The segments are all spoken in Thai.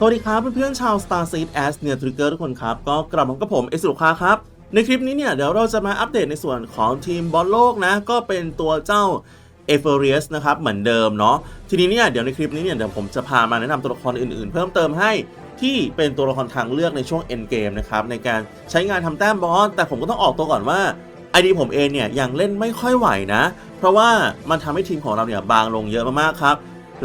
สวัสดีครับเพื่อนๆชาว Star Seed a s เนี่ยทริกเกอร์ทุกคนครับ ก็กลับมากับผม เอสุคาครับ ในคลิปนี้เนี่ย เดี๋ยวเราจะมาอัปเดตในส่วนของทีมบอลโลกนะ ก็เป็นตัวเจ้าเอเฟอริสนะครับ เหมือนเดิมเนาะทีนี้เนี่ย เดี๋ยวในคลิปนี้เนี่ย เดี๋ยวผมจะพามาแนะนำตัวละครอื่นๆ เพิ่มเติมให้ที่เป็นตัวละครทางเลือกในช่วง end game นะครับ ในการใช้งานทำแต้มบอสแต่ผมก็ต้องออกตัวก่อนว่าไอดีผมเองเนี่ยยังเล่นไม่ค่อยไหวนะ เพราะว่ามันทำให้ทีมของเราเนี่ยบางลงเยอะมากๆครับ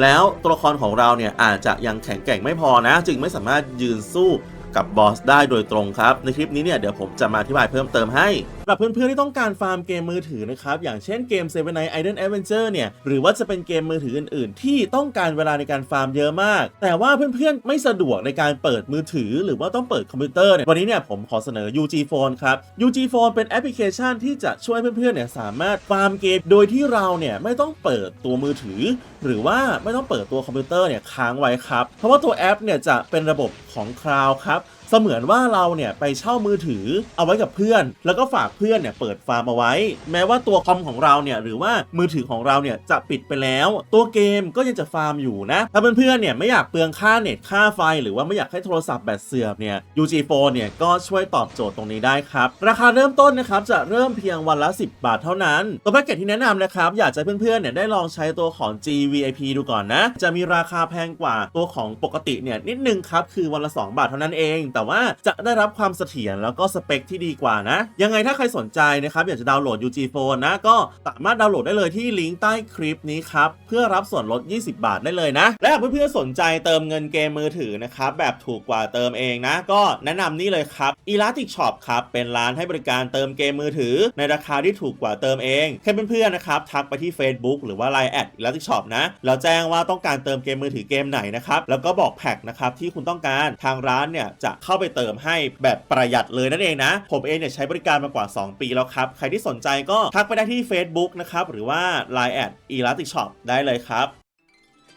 แล้วตัวละครของเราเนี่ยอาจจะยังแข็งแกร่งไม่พอนะ จึงไม่สามารถยืนสู้กับบอสได้โดยตรงครับ ในคลิปนี้เนี่ยเดี๋ยวผมจะมาอธิบายเพิ่มเติมให้สำหรับเพื่อนๆที่ต้องการฟาร์มเกมมือถือนะครับ อย่างเช่นเกม Seven Nights Idle Adventure เนี่ย หรือว่าจะเป็นเกมมือถืออื่นๆ ที่ต้องการเวลาในการฟาร์มเยอะมาก แต่ว่าเพื่อนๆ ไม่สะดวกในการเปิดมือถือ หรือว่าต้องเปิดคอมพิวเตอร์เนี่ยวันนี้เนี่ยผมขอเสนอ UG Phone ครับ UG Phone เป็นแอปพลิเคชันที่จะช่วยเพื่อนๆเนี่ยสามารถฟาร์มเกม โดยที่เราเนี่ยไม่ต้องเปิดตัวมือถือ หรือว่าไม่ต้องเปิดตัวคอมพิวเตอร์เนี่ยค้างไว้ครับเพราะว่าตัวแอปเนี่ยจะเป็นระบบของคลาวด์ครับ เสมือนว่าเราเนี่ยไปเช่ามือถือเอาไว้กับเพื่อน แล้วก็ฝากเพื่อนเนี่ยเปิดฟาร์มเอาไว้ แม้ว่าตัวคอมของเราเนี่ยหรือว่ามือถือของเราเนี่ยจะปิดไปแล้ว ตัวเกมก็ยังจะฟาร์มอยู่นะ ถ้าเพื่อนๆเนี่ยไม่อยากเปลืองค่าเน็ตค่าไฟ หรือว่าไม่อยากให้โทรศัพท์แบตเสื่อมเนี่ย UG Phone เนี่ยก็ช่วยตอบโจทย์ตรงนี้ได้ครับ ราคาเริ่มต้นนะครับจะเริ่มเพียงวันละ 10 บาทเท่านั้นตัวแพ็กเกจที่แนะนำนะครับอยากจะเพื่อนๆเนี่ยได้ลองใช้ตัวของ GVIP ดูก่อนนะ จะมีราคาแพงกว่าตัวของปกติเนี่ยนิดนึงครับคือวันละ 2 บาทเท่านั้นเองแต่ว่าจะได้รับความเสถียรแล้วก็สเปคที่ดีกว่านะ ยังไงถ้าใครสนใจนะครับอยากจะดาวน์โหลด UG Phone นะ ก็สามารถดาวน์โหลดได้เลยที่ลิงก์ใต้คลิปนี้ครับ เพื่อรับส่วนลด 20 บาทได้เลยนะ และหากเพื่อนๆสนใจเติมเงินเกมมือถือนะครับแบบถูกกว่าเติมเองนะ ก็แนะนำนี่เลยครับ Elastic Shop ครับเป็นร้านให้บริการเติมเกมมือถือ ในราคาที่ถูกกว่าเติมเองแค่เพื่อนๆนะครับทักไปที่ Facebook หรือว่า Line แอด Elastic Shop นะแล้วแจ้งว่าต้องการเติมเกมมือถือเกมไหนนะครับแล้วก็บอกแพ็คนะครับที่คุณต้องการทางร้านเนี่ยจะเข้าไปเติมให้แบบประหยัดเลยนั่นเองนะ ผมเองเนี่ยใช้บริการมากว่า 2 ปีแล้วครับ ใครที่สนใจก็ทักไปได้ที่ Facebook นะครับหรือว่า Line แอด Elastic Shop ได้เลยครับ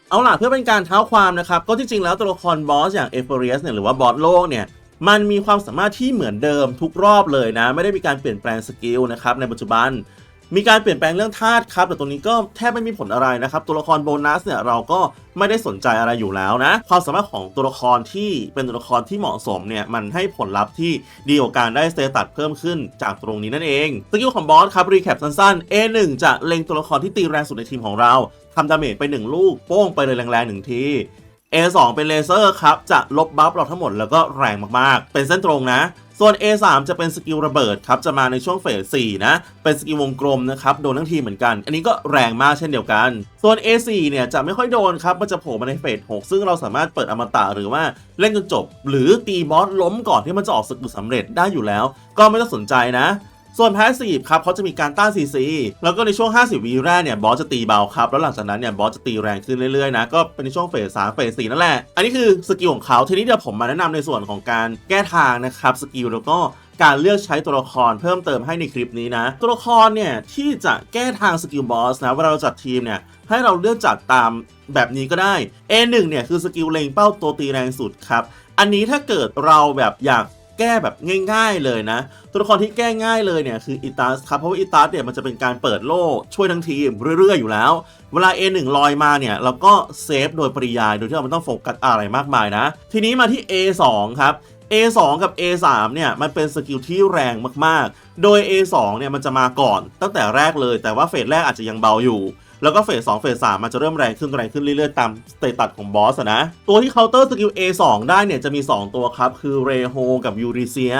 เอาล่ะเพื่อเป็นการเท้าความนะครับ ก็จริง ๆ แล้วตัวละครบอสอย่างเอเฟอริสเนี่ยหรือว่าบอสโลกเนี่ยมันมีความสามารถที่เหมือนเดิมทุกรอบเลยนะ ไม่ได้มีการเปลี่ยนแปลงสกิลนะครับในปัจจุบัน มีการเปลี่ยนแปลงเรื่องธาตุครับ แต่ตรงนี้ก็แทบไม่มีผลอะไรนะครับ ตัวละครโบนัสเนี่ยเราก็ไม่ได้สนใจอะไรอยู่แล้วนะ ความสามารถของตัวละครที่เป็นตัวละครที่เหมาะสมเนี่ยมันให้ผลลัพธ์ที่ดีกว่าการได้สเตตัสเพิ่มขึ้นจากตรงนี้นั่นเองสกิลของบอสครับรีแคปสั้นๆ A1 จะเล็งตัวละครที่ตีแรงสุดในทีมของเราทำดาเมจไป 1 ลูกโป้งไปเลยแรงๆหนึ่งที A2 เป็นเลเซอร์ครับ จะลบบัฟเราทั้งหมดแล้วก็แรงมากๆ เป็นเส้นตรงนะ ส่วน A3 จะเป็นสกิลระเบิดครับ จะมาในช่วงเฟส4นะ เป็นสกิลวงกลมนะครับ โดนทั้งทีเหมือนกัน อันนี้ก็แรงมากเช่นเดียวกัน ส่วน A4 เนี่ยจะไม่ค่อยโดนครับ มันจะโผล่มาในเฟส6ซึ่งเราสามารถเปิดอมตะหรือว่าเล่นจนจบ หรือตีบอสล้มก่อนที่มันจะออกสกิลสำเร็จได้อยู่แล้ว ก็ไม่ต้องสนใจนะ ส่วนแพสซีฟครับเขาจะมีการต้าน CC แล้วก็ในช่วง 50วีแรกเนี่ยบอสจะตีเบาครับแล้วหลังจากนั้นเนี่ยบอสจะตีแรงขึ้นเรื่อยๆนะก็เป็นในช่วงเฟส3เฟส4นั่นแหละอันนี้คือสกิลของเขาทีนี้เดี๋ยวผมมาแนะนำในส่วนของการแก้ทางนะครับสกิลแล้วก็การเลือกใช้ตัวละครเพิ่มเติมให้ในคลิปนี้นะ ตัวละครเนี่ย ที่จะแก้ทางสกิลบอสนะเวลาเราจัดทีมเนี่ย ให้เราเลือกจัดตามแบบนี้ก็ได้ A1 เนี่ย คือสกิลเล็งเป้าตัวตีแรงสุดครับ อันนี้ถ้าเกิดเราแบบอยาก แก้แบบง่าย ๆเลยนะ ตัวละครที่แก้ง่ายเลยเนี่ยคืออิตัสครับเพราะว่าอิตัสเนี่ยมันจะเป็นการเปิดโล่ช่วยทั้งทีมเรื่อยๆอยู่แล้ว เวลา A1 ลอยมาเนี่ยเราก็เซฟโดยปริยายโดยที่เราไม่ต้องโฟกัสอะไรมากมายนะ ทีนี้มาที่ A2 ครับ A2 กับ A3 เนี่ยมันเป็นสกิลที่แรงมากๆ โดย A2 เนี่ยมันจะมาก่อนตั้งแต่แรกเลย แต่ว่าเฟสแรกอาจจะยังเบาอยู่ แล้วก็เฟส2เฟส3มันจะเริ่มแรงขึ้นแรงขึ้นเรื่อยๆ ตามสเตตัสของบอสนะ ตัวที่เคาน์เตอร์สกิล A2 ได้เนี่ยจะมี 2 ตัวครับ คือเรโฮกับยูริเซีย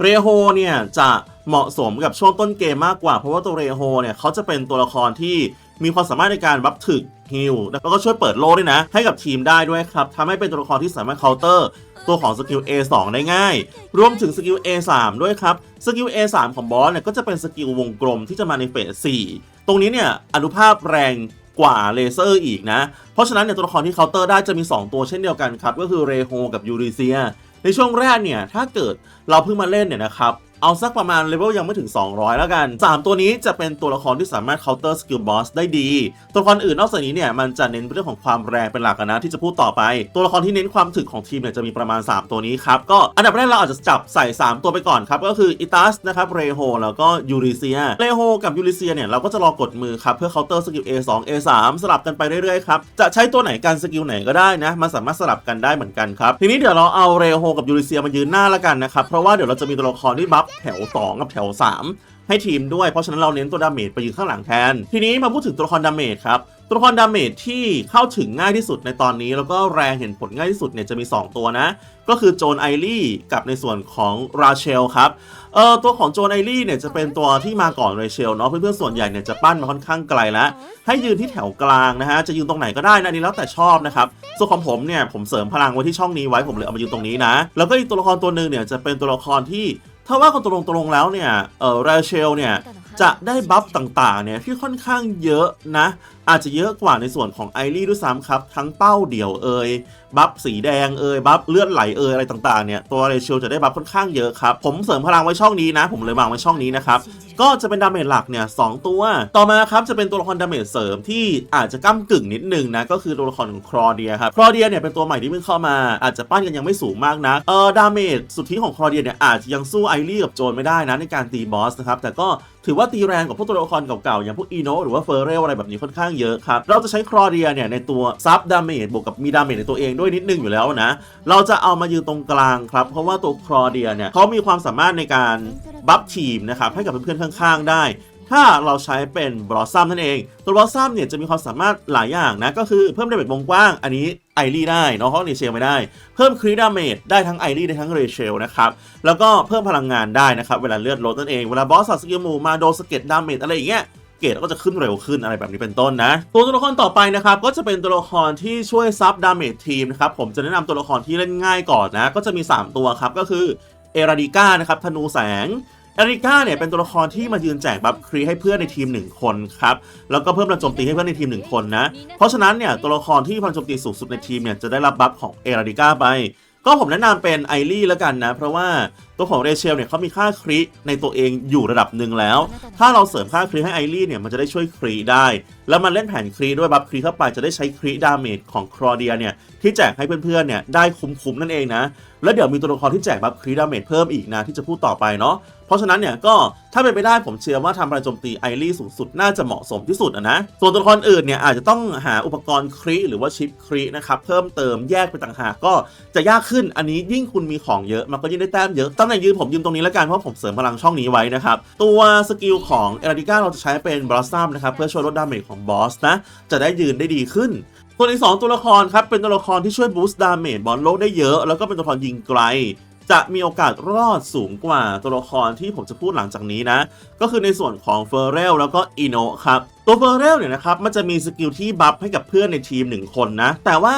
เรโฮเนี่ยจะเหมาะสมกับช่วงต้นเกมมากกว่า เพราะว่าตัวเรโฮเนี่ยเขาจะเป็นตัวละครที่มีความสามารถในการบัฟถึกฮิลแล้วก็ช่วยเปิดโล่ด้วยนะ ให้กับทีมได้ด้วยครับทำให้เป็นตัวละครที่สามารถเคาน์เตอร์ตัวของสกิล A2 ได้ง่าย รวมถึงสกิล A3 ด้วยครับ สกิล A3 ของบอสเนี่ยก็จะเป็นสกิลวงกลมที่จะมาในเฟส4 ตรงนี้เนี่ยอนุภาพแรงกว่าเลเซอร์อีกนะ เพราะฉะนั้นเนี่ยตัวละครที่เคาน์เตอร์ได้จะมี 2 ตัวเช่นเดียวกันครับ ก็คือเรโฮกับยูริเซีย ในช่วงแรกเนี่ยถ้าเกิดเราเพิ่งมาเล่นเนี่ยนะครับ เอาสักประมาณเลเวลยังไม่ถึง 200 แล้วกัน 3 ตัวนี้จะเป็นตัวละครที่สามารถ counter skill boss ได้ดี ตัวละครอื่นนอกจากนี้เนี่ยมันจะเน้นเรื่องของความแรงเป็นหลักนะที่จะพูดต่อไป ตัวละครที่เน้นความถึกของทีมเนี่ยจะมีประมาณ 3 ตัวนี้ครับ ก็อันดับแรกเราอาจจะจับใส่ 3 ตัวไปก่อนครับ ก็คืออิตัสนะครับเรโฮแล้วก็ยูริเซียเรโฮกับยูริเซียเนี่ยเราก็จะรอกดมือครับเพื่อ counter skill A2 A3 สลับกันไปเรื่อยๆครับจะใช้ตัวไหนกันสกิลไหนก็ได้นะมันสามารถสลับกันได้เหมือนกันครับทีนี้เดี๋ยวเราเอาเรโฮกับยูริเซียมายืนหน้าละกันนะครับเพราะว่าเดี๋ยวเราจะมีตัวละครที่บัฟแถว 2 กับแถว 3 ให้ทีมด้วย เพราะฉะนั้นเราเน้นตัวดาเมจไปยืนข้างหลังแทน ทีนี้มาพูดถึงตัวละครดาเมจครับตัวละครดาเมจที่เข้าถึงง่ายที่สุดในตอนนี้ แล้วก็แรงเห็นผลง่ายที่สุดเนี่ยจะมี 2 ตัวนะ ก็คือโจนไอรี่กับในส่วนของราเชลครับเออตัวของโจนไอรี่เนี่ยจะเป็นตัวที่มาก่อนเรเชลเนาะเพื่อนๆส่วนใหญ่เนี่ยจะปั้นมาค่อนข้างไกลแล้วให้ยืนที่แถวกลางนะฮะจะยืนตรงไหนก็ได้นะนนี่แล้วแต่ชอบนะครับส่วนของผมเนี่ยผมเสริมพลังไว้ที่ช่องนี้ไว้ผมเลยเอามายืนตรงนี้นะ แล้วก็อีกตัวละครตัวหนึ่งเนี่ยจะเป็นตัวละครที่ ถ้าว่ากันตรงๆแล้วเนี่ยเออราเชลเนี่ยจะได้บัฟต่างๆเนี่ยที่ค่อนข้างเยอะนะ อาจจะเยอะกว่าในส่วนของไอรีด้วยซ้ำครับ ทั้งเป้าเดี่ยวเอ่ยบัฟสีแดงเอ่ยบัฟเลือดไหลเอ่ยอะไรต่างๆเนี่ยตัวเรเชลจะได้บัฟค่อนข้างเยอะครับ ผมเสริมพลังไว้ช่องนี้นะ ผมเลยวางไว้ช่องนี้นะครับ ก็จะเป็นดาเมจหลักเนี่ยสองตัว ต่อมาครับจะเป็นตัวละครดาเมจเสริมที่อาจจะก้ากึ่งนิดนึงนะก็คือตัวละครของครอเดียครับครอเดียเนี่ยเป็นตัวใหม่ที่เพิ่งเข้ามา อาจจะปั้นกันยังไม่สูงมากนะเออดาเมจสุดทธิของครอเดียเนี่ยอาจจะยังสู้ไอรีกับโจนไม่ได้นะในการตีบอสนะครับแต่ก็ถือว่าตีแรงกว่าพวกตัวละครเก่าๆ อย่างพวกอีโนหรือว่าเฟอร์เรลอะไรแบบนี้ค่อนข้างเยอะครับเราจะใช้ครอเดียเนี่ยในตัวซับดาเมจบวกกับมีดาเมจในตัวเองด้วยนิดนึงอยู่แล้วนะ เราจะเอามายืนตรงกลางครับ เพราะว่าตัวครอเดียเนี่ยเขามีความสามารถในการบัฟทีมนะครับให้กับเพื่อนๆข้างๆ ได้ถ้าเราใช้เป็นบลอสซัมนั่นเอง ตัวบลอสซัมเนี่ยจะมีความสามารถหลายอย่างนะ ก็คือเพิ่มดาเมจวงกว้าง อันนี้ไอรีได้เนาะเพราะเรเชลไม่ได้ เพิ่มครีดาเมจได้ทั้งไอรีได้ทั้งเรเชลนะครับ แล้วก็เพิ่มพลังงานได้นะครับ เวลาเลือดลดนั่นเอง เวลาบอสสัตว์สกิลมูมาโดนสเก็ตดาเมจอะไรอย่างเงี้ย เกรดก็จะขึ้นเร็วขึ้นอะไรแบบนี้เป็นต้นนะ ตัวตัวละครต่อไปนะครับก็จะเป็นตัวละครที่ช่วยซับดาเมจทีมนะครับผมจะแนะนำตัวละครที่เล่นง่ายก่อนนะ ก็จะมี 3 ตัวครับก็คือเอราดิก้านะครับธนูแสงเอริก้าเนี่ยเป็นตัวละครที่มายืนแจกบัฟครีให้เพื่อนในทีม 1 คนครับแล้วก็เพิ่มพลังโจมตีให้เพื่อนในทีม 1 คนนะ เพราะฉะนั้นเนี่ยตัวละครที่พลังโจมตีสูงสุดในทีมเนี่ยจะได้รับบัฟของเอราดิก้าไป ก็ผมแนะนำเป็นไอรี่แล้วกันนะ เพราะว่าตัวของเรเชลเนี่ยเขามีค่าคริในตัวเองอยู่ระดับหนึ่งแล้ว ถ้าเราเสริมค่าครีให้ไอรี่เนี่ยมันจะได้ช่วยครีได้ แล้วมันเล่นแผนครีด้วยบัฟครีเข้าไปจะได้ใช้ครีดาเมจของครอเดียเนี่ยที่แจกให้เพื่อนๆเนี่ยได้คุ้มๆนั่นเองนะ แล้วเดี๋ยวมีตัวละครที่แจกบัฟครีดาเมจเพิ่มอีกนะที่จะพูดต่อไปเนาะ เพราะฉะนั้นเนี่ยก็ถ้าเป็นไปได้ผมเชื่อว่าทำพลังโจมตีไอรีสูงสุดน่าจะเหมาะสมที่สุดอะนะ ส่วนตัวละครอื่นเนี่ยอาจจะต้องหาอุปกรณ์ครีหรือว่าชิปครีนะครับเพิ่มเติมแยกไปต่างหากก็จะยากขึ้นอันนี้ยิ่งคุณมีของเยอะ มันก็ยิ่งได้แต้มเยอะตำแหน่งยืนผมยืนตรงนี้แล้วกันเพราะผมเสริมพลังช่องนี้ไว้นะครับตัวสกิลของเอราดิก้าเราจะใช้เป็นบลอสซัมนะครับเพื่อช่วยลดดาเมจของบอสนะจะได้ยืนได้ดีขึ้นส่วนอีกสองตัวละครครับเป็นตัวละครที่ช่วยบูสต์ดาเมจบอลโลกได้เยอะ แล้วก็เป็นตัวละครยิงไกล จะมีโอกาสรอดสูงกว่าตัวละครที่ผมจะพูดหลังจากนี้นะ ก็คือในส่วนของเฟอร์เรลแล้วก็อีโนครับ ตัวเฟอร์เรลเนี่ยนะครับ มันจะมีสกิลที่บัฟให้กับเพื่อนในทีม 1 คนนะ แต่ว่า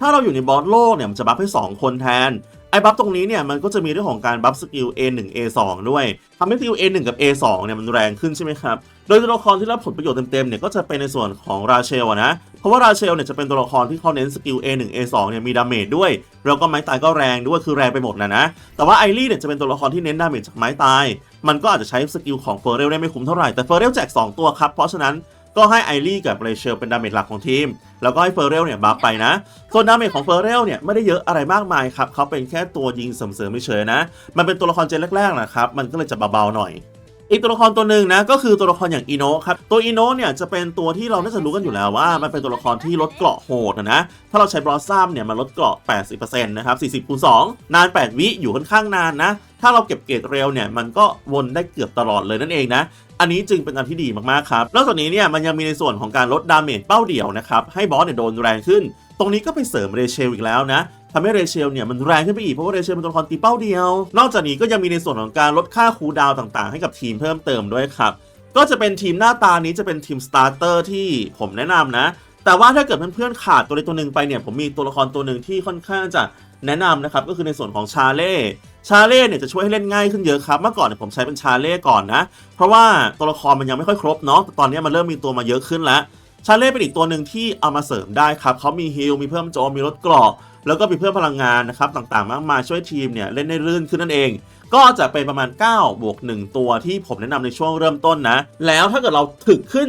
ถ้าเราอยู่ในบอสโลกเนี่ยมันจะบัฟให้ 2 คนแทน ไอ้บัฟตรงนี้เนี่ยมันก็จะมีเรื่องของการบัฟสกิล A1 A2 ด้วยทำให้สกิล A1 กับ A2 เนี่ยมันแรงขึ้นใช่ไหมครับ โดยตัวละครที่รับผลประโยชน์เต็มๆเนี่ยก็จะเป็นในส่วนของราเชลนะ เพราะว่าราเชลเนี่ยจะเป็นตัวละครที่เขาเน้นสกิล A1 A2 เนี่ยมีดาเมจด้วย แล้วก็ไม้ตายก็แรงด้วยคือแรงไปหมดนะนะ แต่ว่าไอรีเนี่ยจะเป็นตัวละครที่เน้นดาเมจจากไม้ตาย มันก็อาจจะใช้สกิลของเฟอร์เรลได้ไม่คุ้มเท่าไหร่แต่เฟอร์เรลแจก2ตัวครับเพราะฉะนั้น ก็ให้ไอรี่กับเรเชลเป็นดาเมจหลักของทีม แล้วก็ให้เฟอร์เรลเนี่ยบัฟไปนะส่วนดาเมจของเฟอร์เรลเนี่ยไม่ได้เยอะอะไรมากมายครับเขาเป็นแค่ตัวยิงเสริมๆเฉยๆนะ มันเป็นตัวละครเจนแรกๆนะครับมันก็เลยจะเบาๆหน่อย อีกตัวละครตัวหนึ่งนะก็คือตัวละครอย่างอีโนะครับตัวอีโนเนี่ยจะเป็นตัวที่เราน่าจะรู้กันอยู่แล้วว่า มันเป็นตัวละครที่ลดเกราะโหดนะนะถ้าเราใช้บลอสซัมเนี่ยมันลดเกราะ 80%นะครับ40คูณ2นาน 8 วิอยู่ค่อนข้างนานนะถ้าเราเก็บเกรดเร็วเนี่ยมันก็วนได้เกือบตลอดเลยนั่นเองนะอันนี้จึงเป็นอันที่ดีมากๆครับนอกจากนี้เนี่ยมันยังมีในส่วนของการลดดาเมจเป้าเดี่ยวนะครับให้บอสเนี่ยโดนแรงขึ้น ตรงนี้ก็ไปเสริมเรเชลอีกแล้วนะ ทำให้เรเชลเนี่ยมันแรงขึ้นไปอีกเพราะว่าเรเชลเป็นตัวละครตีเป้าเดียว นอกจากนี้ก็ยังมีในส่วนของการลดค่าคูลดาวต่างๆ ให้กับทีมเพิ่มเติมด้วยครับ ก็จะเป็นทีมหน้าตานี้จะเป็นทีมสตาร์เตอร์ที่ผมแนะนำนะ แต่ว่าถ้าเกิดเพื่อนๆขาดตัวใดตัวหนึ่งไปเนี่ยผมมีตัวละครตัวหนึ่งที่ค่อนข้างจะแนะนำนะครับก็คือในส่วนของชาเล่ชาเล่เนี่ยจะช่วยให้เล่นง่ายขึ้นเยอะครับเมื่อก่อนเนี่ยผมใช้เป็นชาเล่ก่อนนะ เพราะว่าตัวละครมันยังไม่ค่อยครบเนาะแต่ตอนนี้มันเริ่มมีตัวมาเยอะขึ้นแล้ว ชาเล่เป็นอีกตัวหนึ่งที่เอามาเสริมได้ครับเขามีฮิลมีเพิ่มโจมมีลดเกรอกแล้วก็มีเพิ่มพลังงานนะครับต่างๆ มากมายช่วยทีมเนี่ยเล่นได้รื่นขึ้นนั่นเอง ก็จะเป็นประมาณ 9 บวก 1 ตัวที่ผมแนะนำในช่วงเริ่มต้นนะ แล้วถ้าเกิดเราถึกขึ้น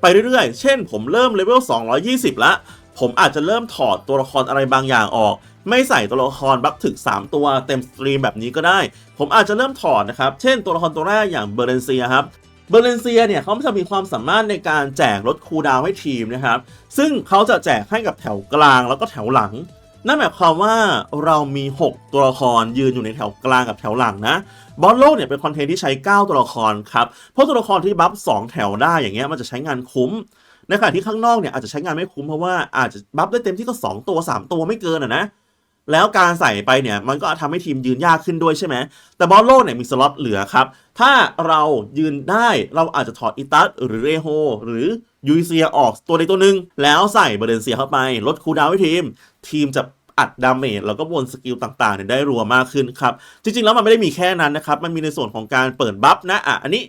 ไปเรื่อยๆ เช่น ผมเริ่มเลเวล 220 ละผมอาจจะเริ่มถอดตัวละครอะไรบางอย่างออก ไม่ใส่ตัวละครบัฟถึก3ตัวเต็มสตรีมแบบนี้ก็ได้ ผมอาจจะเริ่มถอดนะครับ เช่นตัวละครตัวแรกอย่างเบอร์เรนเซียครับ เบอร์เลนเซียเนี่ยเขาจะมีความสามารถในการแจกลดคูดาวให้ทีมนะครับ ซึ่งเขาจะแจกให้กับแถวกลางแล้วก็แถวหลัง นั่นหมายความว่าเรามี 6 ตัวละครยืนอยู่ในแถวกลางกับแถวหลังนะบอลโลกเนี่ยเป็นคอนเทนต์ที่ใช้ 9 ตัวละครครับ เพราะตัวละครที่บัฟ2แถวได้อย่างเงี้ยมันจะใช้งานคุ้ม ในขณะที่ข้างนอกเนี่ยอาจจะใช้งานไม่คุ้มเพราะว่าอาจจะบัฟได้เต็มที่ก็ 2 ตัว 3 ตัวไม่เกินอะนะ แล้วการใส่ไปเนี่ยมันก็ทำให้ทีมยืนยากขึ้นด้วยใช่ไหม แต่บอลโลกเนี่ยมีสล็อตเหลือครับ ถ้าเรายืนได้เราอาจจะถอดอิตัสหรือเรโฮหรือยูเซียออกตัวใดตัวหนึ่งแล้วใส่เบรเดนเซียเข้าไป ลดคูลดาวน์ให้ทีม ทีมจะอัดดาเมจแล้วก็วนสกิลต่างๆเนี่ยได้รัวมากขึ้นครับ จริงๆ แล้วมันไม่ได้มีแค่นั้นนะครับ มันมีในส่วนของการเปิดบัฟนะอะอันนี้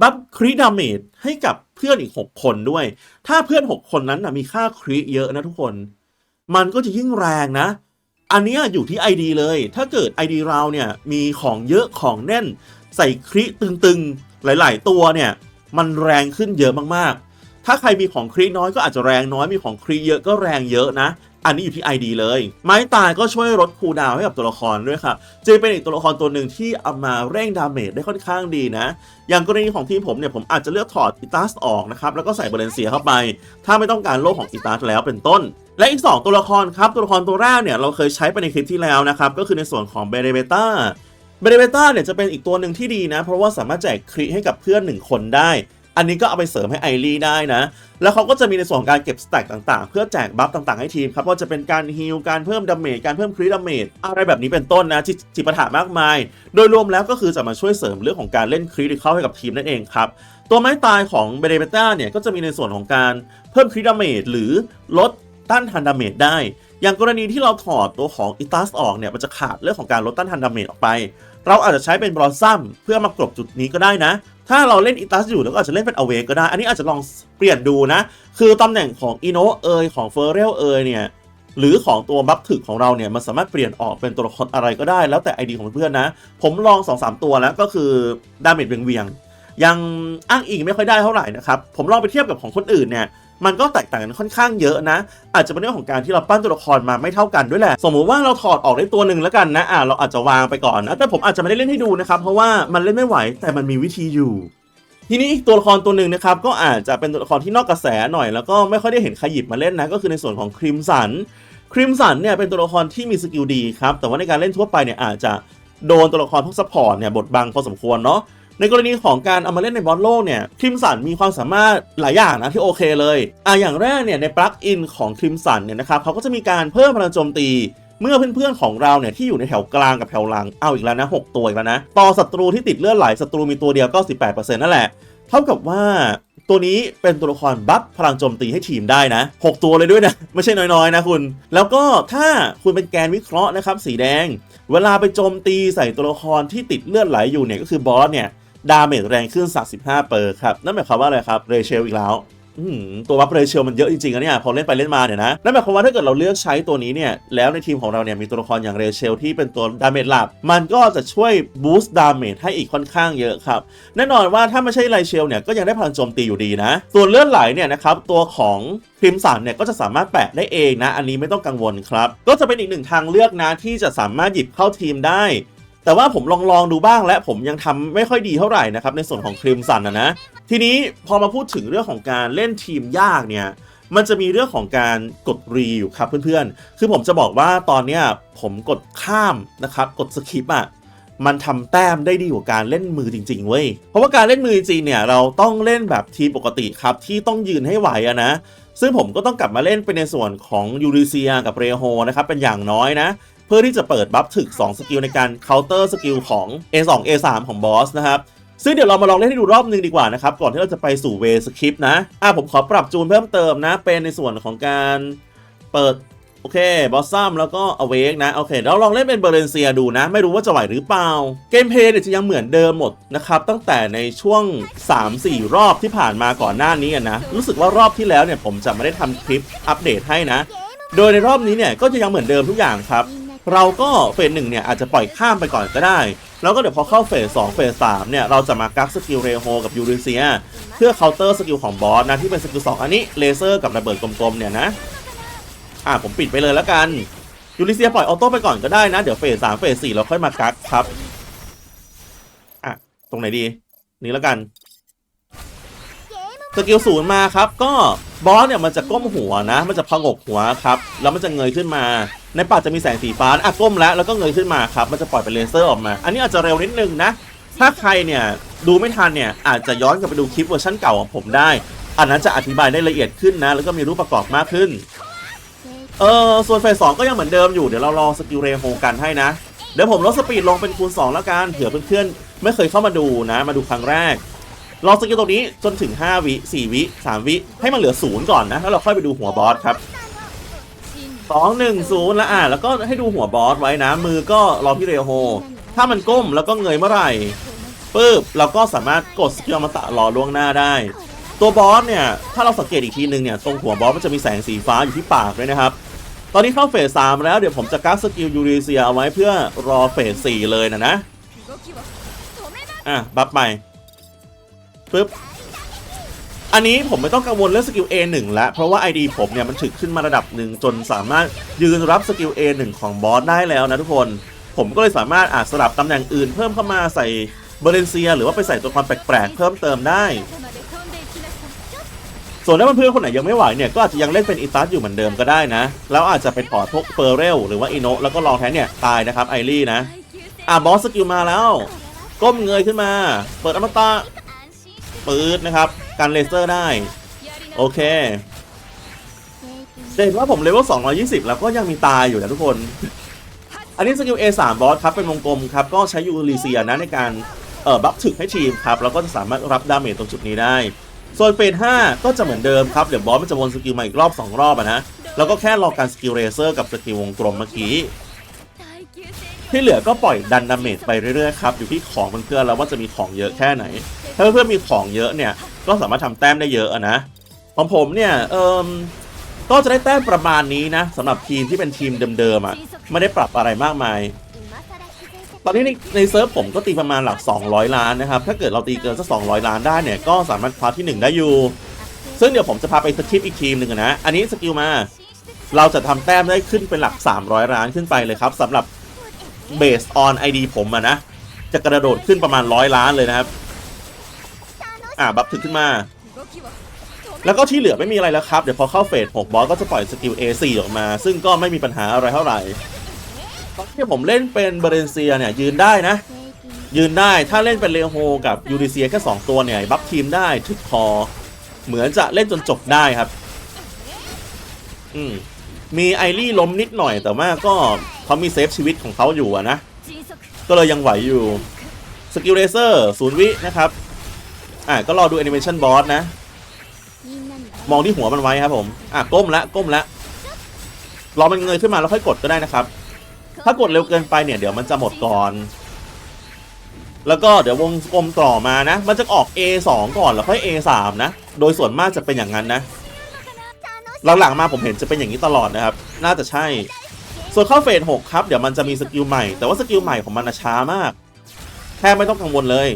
บัฟคริดาเมจให้กับเพื่อนอีก 6 คนด้วย ถ้าเพื่อน 6 คนนั้นนะมีค่าคริเยอะนะทุกคน มันก็จะยิ่งแรงนะ อันนี้อยู่ที่ ID เลย ถ้าเกิด ID เราเนี่ยมีของเยอะของแน่น ใส่คริตึงๆ หลายๆ ตัวเนี่ยมันแรงขึ้นเยอะมากๆ ถ้าใครมีของคริน้อยก็อาจจะแรงน้อยมีของคริเยอะก็แรงเยอะนะ อันนี้อยู่ที่ ID เลย ไม้ตายก็ช่วยลดคูดาวให้กับตัวละครด้วยครับจะเป็นอีกตัวละครตัวหนึ่งที่เอามาเร่งดาเมจได้ค่อนข้างดีนะ อย่างกรณีของทีมผมเนี่ยผมอาจจะเลือกถอดอิตัสออกนะครับแล้วก็ใส่เบรนเซียเข้าไป ถ้าไม่ต้องการโลกของอิตัสแล้วเป็นต้นและอีก 2 ตัวละครครับ ตัวละครตัวแรกเนี่ยเราเคยใช้ไปในคลิปที่แล้วนะครับ ก็คือในส่วนของเบเรเบต้าเบเรเบต้าเนี่ยจะเป็นอีกตัวหนึ่งที่ดีนะ เพราะว่าสามารถแจกคริให้กับเพื่อน 1 คนได้ อันนี้ก็เอาไปเสริมให้ไอรีได้นะ แล้วเขาก็จะมีในส่วนของการเก็บสแต็กต่างๆ เพื่อแจกบัฟต่างๆให้ทีมครับว่าจะเป็นการฮีลการเพิ่มดาเมจการเพิ่มคริดาเมจอะไรแบบนี้เป็นต้นนะที่จิปาถามากมาย โดยรวมแล้วก็คือจะมาช่วยเสริมเรื่องของการเล่นคริติเข้าให้กับทีมนั่นเองครับตัวไม้ตายของเบเดเบต้าเนี่ยก็จะมีในส่วนของการเพิ่มคริดาเมจหรือลดต้านทานดาเมจได้ อย่างกรณีที่เราถอดตัวของอิตัสออกเนี่ยมันจะขาดเรื่องของการลดต้านทานดาเมจออกไป เราอาจจะใช้เป็นบลอสซัมเพื่อมากรบจุดนี้ก็ได้นะ ถ้าเราเล่นอิตาสอยู่แล้วก็อาจจะเล่นเป็นอเวก็ได้ อันนี้อาจจะลองเปลี่ยนดูนะ คือตำแหน่งของอิโนเอยของเฟอร์เรลเอยเนี่ยหรือของตัวบัฟถึกของเราเนี่ยมันสามารถเปลี่ยนออกเป็นตัวละครอะไรก็ได้ แล้วแต่ไอดีของเพื่อนนะ ผมลอง 2-3 ตัวแล้วก็คือดาเมจเวียงๆยังอ้างอิงไม่ค่อยได้เท่าไหร่นะครับ ผมลองไปเทียบกับของคนอื่นเนี่ย มันก็แตกต่างกันค่อนข้างเยอะนะ อาจจะเป็นเรื่องของการที่เราปั้นตัวละครมาไม่เท่ากันด้วยแหละ สมมุติว่าเราถอดออกได้ตัวหนึ่งแล้วกันนะอะเราอาจจะวางไปก่อนนะแต่ผมอาจจะไม่ได้เล่นให้ดูนะครับเพราะว่ามันเล่นไม่ไหวแต่มันมีวิธีอยู่ทีนี้อีกตัวละครตัวหนึ่งนะครับก็อาจจะเป็นตัวละครที่นอกกระแสหน่อยแล้วก็ไม่ค่อยได้เห็นใครหยิบมาเล่นนะก็คือในส่วนของครีมสันครีมสันเนี่ยเป็นตัวละครที่มีสกิลดีครับแต่ว่าในการเล่นทั่วไปเนี่ยอาจจะโดนตัวละครพวกซัพพอร์ตเนี่ยบดบังพอสมควรเนาะ ในกรณีของการเอามาเล่นในบอลโลกเนี่ยคริมสันมีความสามารถหลายอย่างนะที่โอเคเลยอะอย่างแรกเนี่ยในปลั๊กอินของคริมสันเนี่ยนะครับเขาก็จะมีการเพิ่มพลังโจมตีเมื่อเพื่อนๆของเราเนี่ยที่อยู่ในแถวกลางกับแถวหลังเอาอีกแล้วนะ 6 ตัวอีกแล้วนะ ต่อศัตรูที่ติดเลือดไหลศัตรูมีตัวเดียวก็18%นั่นแหละ เท่ากับว่าตัวนี้เป็นตัวละครบัฟพลังโจมตีให้ทีมได้นะ 6 ตัวเลยด้วยนะ ไม่ใช่น้อยๆนะคุณ แล้วก็ถ้าคุณเป็นแกนวิเคราะห์นะครับสีแดง เวลาไปโจมตีใส่ตัวละครที่ติดเลือดไหลอยู่เนี่ยก็คือบอสเนี่ย ดาเมจแรงขึ้น 35 เปอร์ครับ นั่นหมายความว่าอะไรครับเรเชลอีกแล้วตัวบัฟเรเชลมันเยอะจริงๆอะเนี่ยพอเล่นไปเล่นมาเนี่ยนะนั่นหมายความว่าถ้าเกิดเราเลือกใช้ตัวนี้เนี่ยแล้วในทีมของเราเนี่ยมีตัวละครอย่างเรเชลที่เป็นตัวดาเมจหลักมันก็จะช่วยบูสต์ดาเมจให้อีกค่อนข้างเยอะครับ แน่นอนว่าถ้าไม่ใช่ไรเชลเนี่ยก็ยังได้พลังโจมตีอยู่ดีนะ ส่วนเลือดไหลเนี่ยนะครับตัวของคริมสันเนี่ยก็จะสามารถแปะได้เองนะ อันนี้ไม่ต้องกังวลครับก็จะเป็นอีกหนึ่งทางเลือกนะที่จะสามารถหยิบเข้าทีมได้ แต่ว่าผมลองลองดูบ้างและผมยังทำไม่ค่อยดีเท่าไหร่นะครับในส่วนของคริมสันนะนะ ทีนี้พอมาพูดถึงเรื่องของการเล่นทีมยากเนี่ยมันจะมีเรื่องของการกดรีอยู่ครับเพื่อนๆ คือผมจะบอกว่าตอนเนี้ยผมกดข้ามนะครับกดสคิปอะมันทำแต้มได้ดีกว่าการเล่นมือจริงๆเว้ย เพราะว่าการเล่นมือจริงเนี่ยเราต้องเล่นแบบทีมปกติครับที่ต้องยืนให้ไหวอะนะ ซึ่งผมก็ต้องกลับมาเล่นเป็นในส่วนของยูริเซียกับเรโฮนะครับเป็นอย่างน้อยนะ พื่อที่จะเปิดบัฟถึก 2 สกิลในการเคาน์เตอร์สกิลของ A2 A3 ของบอสนะครับซึ่งเดี๋ยวเรามาลองเล่นให้ดูรอบนึงดีกว่านะครับ ก่อนที่เราจะไปสู่เวสคริปต์นะ อะผมขอปรับจูนเพิ่มเติมนะ เป็นในส่วนของการเปิด โอเคบอสซัมแล้วก็อเวกนะ โอเค เราลองเล่นเป็นเบอร์เนเซียดูนะ ไม่รู้ว่าจะไหวหรือเปล่า เกมเพลย์เนี่ยจะยังเหมือนเดิมหมดนะครับ ตั้งแต่ในช่วง 3-4 รอบที่ผ่านมาก่อนหน้านี้นะ รู้สึกว่ารอบที่แล้วเนี่ยผมจะไม่ได้ทำคลิปอัปเดตให้นะ โดยในรอบนี้เนี่ยก็จะยังเหมือนเดิมทุกอย่างครับ เราก็เฟสหนึ่งเนี่ยอาจจะปล่อยข้ามไปก่อนก็ได้ แล้วก็เดี๋ยวพอเข้าเฟสสองเฟสสามเนี่ยเราจะมากักสกิลเรโฮกับยูริเซีย เพื่อเคาน์เตอร์สกิลของบอสนะที่เป็นสกิลสองอันนี้เลเซอร์กับระเบิดกลมๆเนี่ยนะอะผมปิดไปเลยแล้วกันยูริเซียปล่อยออโต้ไปก่อนก็ได้นะ เดี๋ยวเฟสสามเฟสสี่เราค่อยมากักครับอะตรงไหนดี นี่แล้วกันสกิลศูนย์มาครับ ก็บอสเนี่ยมันจะก้มหัวนะ มันจะพงกหัวครับ แล้วมันจะเงยขึ้นมา ในปากจะมีแสงสีฟ้าอะก้มแล้วแล้วก็เงยขึ้นมาครับมันจะปล่อยเป็นเลเซอร์ออกมา อันนี้อาจจะเร็วนิดนึงนะ ถ้าใครเนี่ยดูไม่ทันเนี่ยอาจจะย้อนกลับไปดูคลิปเวอร์ชันเก่าของผมได้ อันนั้นจะอธิบายได้ละเอียดขึ้นนะ แล้วก็มีรูปประกอบมากขึ้น เออส่วนเฟสสองก็ยังเหมือนเดิมอยู่เดี๋ยวเราลองสกิลเรโฮกันให้นะ เดี๋ยวผมลดสปีดลงเป็นคูณ2แล้วกันเผื่อเพื่อนๆไม่เคยเข้ามาดูนะ มาดูครั้งแรกลองสกิลตรงนี้จนถึง 5 วิ 4 วิ 3 วิ ให้มันเหลือ0ก่อนนะ แล้วเราค่อยไปดูหัวบอสครับ 2 1 0แล้วอะแล้วก็ให้ดูหัวบอสไว้นะ มือก็รอพี่เรโฮ ถ้ามันก้มแล้วก็เงยเมื่อไหร่ปึ๊บเราก็สามารถกดสกิลอมตะรอล่วงหน้าได้ ตัวบอสเนี่ย ถ้าเราสังเกตอีกทีนึงเนี่ย ตรงหัวบอสมันจะมีแสงสีฟ้าอยู่ที่ปากด้วยนะครับ ตอนนี้เข้าเฟสสามแล้วเดี๋ยวผมจะกักสกิลยูริเซียเอาไว้เพื่อรอเฟสสี่เลยนะนะอะบัฟใหม่ปึ๊บ อันนี้ผมไม่ต้องกังวลเรื่องสกิล A1 แล้ว เพราะว่า ID ผมเนี่ยมันถึกขึ้นมาระดับหนึ่งจนสามารถยืนรับสกิล A1 ของบอสได้แล้วนะทุกคน ผมก็เลยสามารถอาจสลับตำแหน่งอื่นเพิ่มเข้ามาใส่เบรเรนเซีย หรือว่าไปใส่ตัวความแปลกๆ เพิ่มเติมได้ ส่วนถ้าเพื่อนๆคนไหนยังไม่ไหวเนี่ยก็อาจจะยังเล่นเป็นอีตัสอยู่เหมือนเดิมก็ได้นะ แล้วอาจจะไปถอดพวกเฟอร์เรลหรือว่าอิโนแล้วก็ลองแท้เนี่ยตายนะครับไอรี่นะอะบอสสกิลมาแล้ว ก้มเงยขึ้นมา เปิดอมตะปืดนะครับ การเลเซอร์ได้ โอเคจะเห็นว่าผมเลเวล220 แล้วก็ยังมีตายอยู่นะทุกคน อันนี้สกิล A3 บอสครับ เป็นวงกลมครับ ก็ใช้ยูริเซียนะในการเอ่อบัฟถึกให้ทีมครับ แล้วก็จะสามารถรับดาเมจตรงจุดนี้ได้ ส่วนเฟส5ก็จะเหมือนเดิมครับ เดี๋ยวบอสมันจะวนสกิลมาอีกรอบ 2 รอบอะนะ แล้วก็แค่รอการสกิลเรเซอร์กับสกิลวงกลมเมื่อกี้ ที่เหลือก็ปล่อยดันดาเมจไปเรื่อยๆครับ อยู่ที่ของเพื่อนๆแล้วว่าจะมีของเยอะแค่ไหน ถ้าเพื่อนๆมีของเยอะเนี่ย ก็สามารถทำแต้มได้เยอะนะของผมเนี่ยเอิมก็จะได้แต้มประมาณนี้นะสำหรับทีมที่เป็นทีมเดิมๆอะไม่ได้ปรับอะไรมากมาย ตอนนี้ในในเซิร์ฟผมก็ตีประมาณหลัก 200 ล้านนะครับ ถ้าเกิดเราตีเกินสัก 200 ล้านได้เนี่ย ก็สามารถคว้าที่ 1 ได้อยู่ ซึ่งเดี๋ยวผมจะพาไปสคริปอีกทีมหนึ่งนะ อันนี้สกิลมา เราจะทำแต้มได้ขึ้นเป็นหลัก 300 ล้านขึ้นไปเลยครับสำหรับ based on ID ผมอะนะ จะกระโดดขึ้นประมาณ 100 ล้านเลยนะครับ อ่าบัฟถึงขึ้นมา แล้วก็ที่เหลือไม่มีอะไรแล้วครับ เดี๋ยวพอเข้าเฟส 6 บอสก็จะปล่อยสกิล A4 ออกมา ซึ่งก็ไม่มีปัญหาอะไรเท่าไหร่ตอนที่ผมเล่นเป็นเบเรนเซียเนี่ยยืนได้นะ ยืนได้ถ้าเล่นเป็นเลโฮกับยูริเซียแค่2ตัวเนี่ยบัฟทีมได้ถึกคอ เหมือนจะเล่นจนจบได้ครับ อืมมีไอรี่ล้มนิดหน่อยแต่ว่าก็เขามีเซฟชีวิตของเขาอยู่อะนะ ก็เลยยังไหวอยู่สกิลเรเซอร์ศูนย์วินะครับ อะก็รอดูแอนิเมชันบอสนะ มองที่หัวมันไว้ครับผม อะก้มละก้มละรอมันเงยขึ้นมาแล้วค่อยกดก็ได้นะครับ ถ้ากดเร็วเกินไปเนี่ยเดี๋ยวมันจะหมดก่อน แล้วก็เดี๋ยววงกลมต่อมานะ มันจะออก A2 ก่อนแล้วค่อย A3 นะ โดยส่วนมากจะเป็นอย่างนั้นนะ หลังๆมาผมเห็นจะเป็นอย่างนี้ตลอดนะครับ น่าจะใช่ ส่วนเข้าเฟส6ครับ เดี๋ยวมันจะมีสกิลใหม่ แต่ว่าสกิลใหม่ของมันนะช้ามาก แทบไม่ต้องกังวลเลย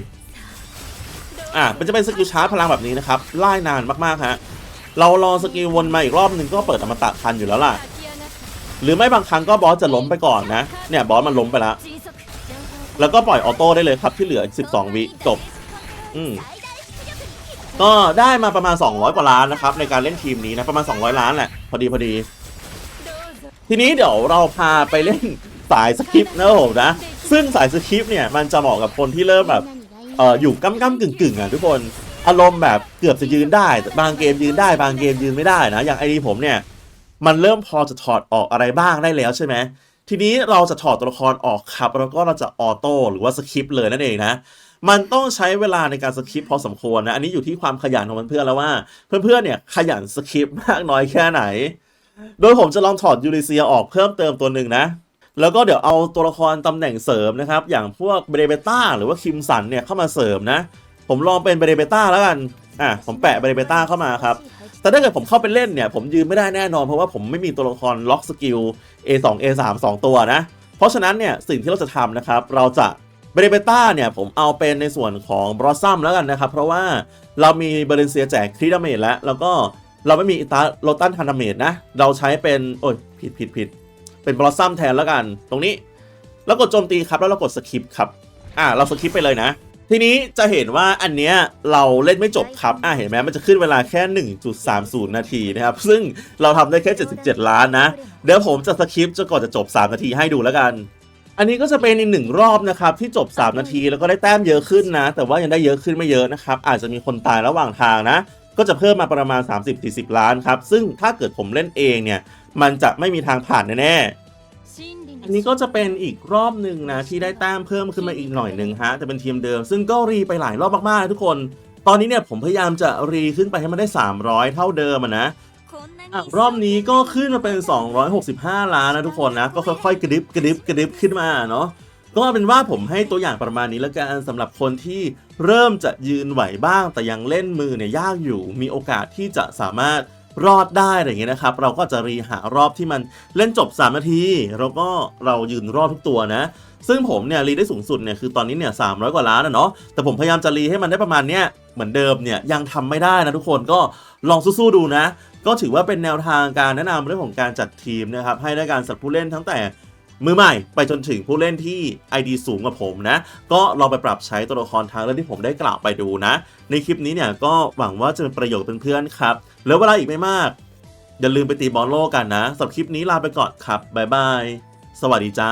อะมันจะเป็นสกิลชาร์จพลังแบบนี้นะครับไล่นานมากๆฮะเรารอสกิลวนมาอีกรอบหนึ่งก็เปิดอมตะทันอยู่แล้วล่ะ หรือไม่บางครั้งก็บอสจะล้มไปก่อนนะ เนี่ยบอสมันล้มไปแล้ว แล้วก็ปล่อยออโต้ได้เลยครับที่เหลืออีก12 วิจบ อืมก็ได้มาประมาณ 200 กว่าล้านนะครับในการเล่นทีมนี้นะประมาณ 200 ล้านแหละพอดีพอดี ทีนี้เดี๋ยวเราพาไปเล่นสายสคริปต์นะครับผมนะ ซึ่งสายสคริปต์เนี่ยมันจะเหมาะกับคนที่เริ่มแบบ เอ่ออยู่ก้ำก้ำกึ่งกึ่งอะทุกคนอารมณ์แบบเกือบจะยืนได้บางเกมยืนได้บางเกมยืนไม่ได้นะ อย่างไอดีผมเนี่ย มันเริ่มพอจะถอดออกอะไรบ้างได้แล้วใช่ไหมทีนี้เราจะถอดตัวละครออกครับแล้วก็เราจะออโต้หรือว่าสคริปต์เลยนั่นเองนะมันต้องใช้เวลาในการสคริปต์พอสมควรนะ อันนี้อยู่ที่ความขยันของเพื่อนๆแล้วว่า เพื่อนๆเนี่ยขยันสคริปต์มากน้อยแค่ไหน โดยผมจะลองถอดยูริเซียออกเพิ่มเติมตัวหนึ่งนะ แล้วก็เดี๋ยวเอาตัวละครตำแหน่งเสริมนะครับ อย่างพวกเบรเบต้าหรือว่าคิมสันเนี่ยเข้ามาเสริมนะ ผมลองเป็นเบรเบต้าแล้วกัน อะผมแปะเบรเบต้าเข้ามาครับ แต่ถ้าเกิดผมเข้าไปเล่นเนี่ย ผมยืนไม่ได้แน่นอนเพราะว่าผมไม่มีตัวละครล็อกสกิล A2 A3 2 ตัวนะ เพราะฉะนั้นเนี่ยสิ่งที่เราจะทำนะครับ เราจะเบรเบต้าเนี่ยผมเอาเป็นในส่วนของบรอสซัมแล้วกันนะครับ เพราะว่าเรามีเบรนเซียแจกครีดาเมจแล้ว แล้วก็เราไม่มีอิตาโรตันทันดาเมจนะ เราใช้เป็นโอ้ยผิดผิดผิด เป็นบรอสซัมแทนแล้วกัน ตรงนี้ แล้วกดโจมตีครับแล้วเรากดสคิปครับ อ่าเราสคิปไปเลยนะ ทีนี้จะเห็นว่าอันเนี้ยเราเล่นไม่จบครับ อ่าเห็นไหมมันจะขึ้นเวลาแค่ 1.30 นาทีนะครับ ซึ่งเราทำได้แค่ 77 ล้านนะ เดี๋ยวผมจะสคิปจนก่อนจะจบ 3 นาทีให้ดูแล้วกันอันนี้ก็จะเป็นอีกหนึ่งรอบนะครับที่จบ 3 นาทีแล้วก็ได้แต้มเยอะขึ้นนะ แต่ว่ายังได้เยอะขึ้นไม่เยอะนะครับ อาจจะมีคนตายระหว่างทางนะ ก็จะเพิ่มมาประมาณ 30-40 ล้านครับ ซึ่งถ้าเกิดผมเล่นเองเนี่ย มันจะไม่มีทางผ่านแน่ๆอันนี้ก็จะเป็นอีกรอบหนึ่งนะที่ได้แต้มเพิ่มขึ้นมาอีกหน่อยหนึ่งฮะแต่เป็นทีมเดิม ซึ่งก็รีไปหลายรอบมากๆนะทุกคน ตอนนี้เนี่ยผมพยายามจะรีขึ้นไปให้มันได้ 300 เท่าเดิมอะนะอะรอบนี้ก็ขึ้นมาเป็น 265 ล้านนะทุกคนนะ ก็ค่อยๆ กระดิบกระดิบกระดิบขึ้นมาเนาะก็เอาเป็นว่าผมให้ตัวอย่างประมาณนี้แล้วกันสำหรับคนที่เริ่มจะยืนไหวบ้างแต่ยังเล่นมือเนี่ยยากอยู่ มีโอกาสที่จะสามารถ รอดได้อะไรอย่างเงี้ยนะครับ เราก็จะรีหารอบที่มันเล่นจบ 3 นาที แล้วก็เรายืนรอดทุกตัวนะ ซึ่งผมเนี่ยรีได้สูงสุดเนี่ยคือตอนนี้เนี่ยสามกว่าล้านนะเนาะแต่ผมพยายามจะรีให้มันได้ประมาณเนี้ยเหมือนเดิมเนี่ยยังทำไม่ได้นะทุกคนก็ลองสู้ๆดูนะ ก็ถือว่าเป็นแนวทางการแนะนำเรื่องของการจัดทีมนะครับให้ได้การสับผู้เล่นทั้งแต่มือใหม่ไปจนถึงผู้เล่นที่ ID สูงกว่าผมนะ ก็ลองไปปรับใช้ตัวละครทางเรื่องที่ผมได้กล่าวไปดูนะ ในคลิปนี้เนี่ยก็หวังว่าจะเป็นประโยชน์เป็นเพื่อนครับ เหลือเวลาอีกไม่มาก อย่าลืมไปตีบอลโลกกันนะสำหรับคลิปนี้ลาไปก่อนครับ บ๊ายบาย สวัสดีจ้า